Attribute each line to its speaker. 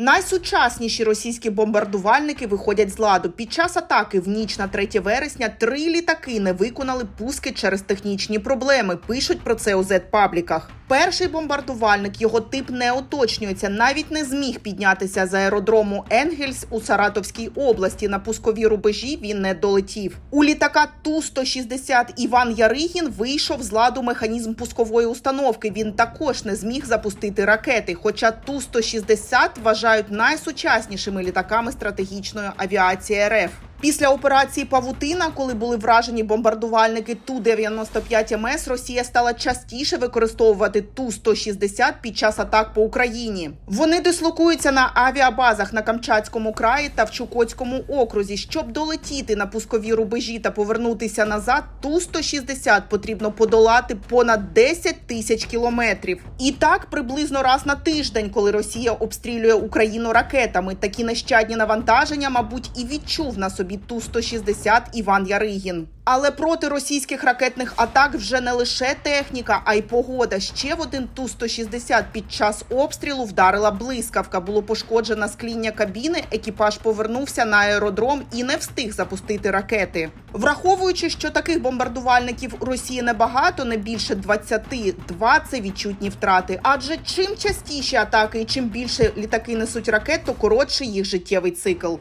Speaker 1: Найсучасніші російські бомбардувальники виходять з ладу. Під час атаки в ніч на 3 вересня три літаки не виконали пуски через технічні проблеми. Пишуть про це у Z-пабліках. Перший бомбардувальник, його тип не уточнюється, навіть не зміг піднятися з аеродрому Енгельс у Саратовській області. На пускові рубежі він не долетів. У літака Ту-160 Іван Яригін вийшов з ладу механізм пускової установки. Він також не зміг запустити ракети. Хоча Ту-160 вважають найсучаснішими літаками стратегічної авіації РФ. Після операції Павутина, коли були вражені бомбардувальники Ту-95 МС, Росія стала частіше використовувати Ту-160 під час атак по Україні. Вони дислокуються на авіабазах на Камчатському краї та в Чукотському окрузі. Щоб долетіти на пускові рубежі та повернутися назад, Ту-160 потрібно подолати понад 10 тисяч кілометрів. І так приблизно раз на тиждень, коли Росія обстрілює Україну ракетами. Такі нещадні навантаження, мабуть, і відчув на собі Ту-160 Іван Яригін. Але проти російських ракетних атак вже не лише техніка, а й погода. Ще в один Ту-160 під час обстрілу вдарила блискавка. Було пошкоджено скління кабіни. Екіпаж повернувся на аеродром і не встиг запустити ракети. Враховуючи, що таких бомбардувальників у Росії небагато, не більше 20, 20 відчутні втрати. Адже чим частіші атаки і чим більше літаки несуть ракет, то коротший їх життєвий цикл.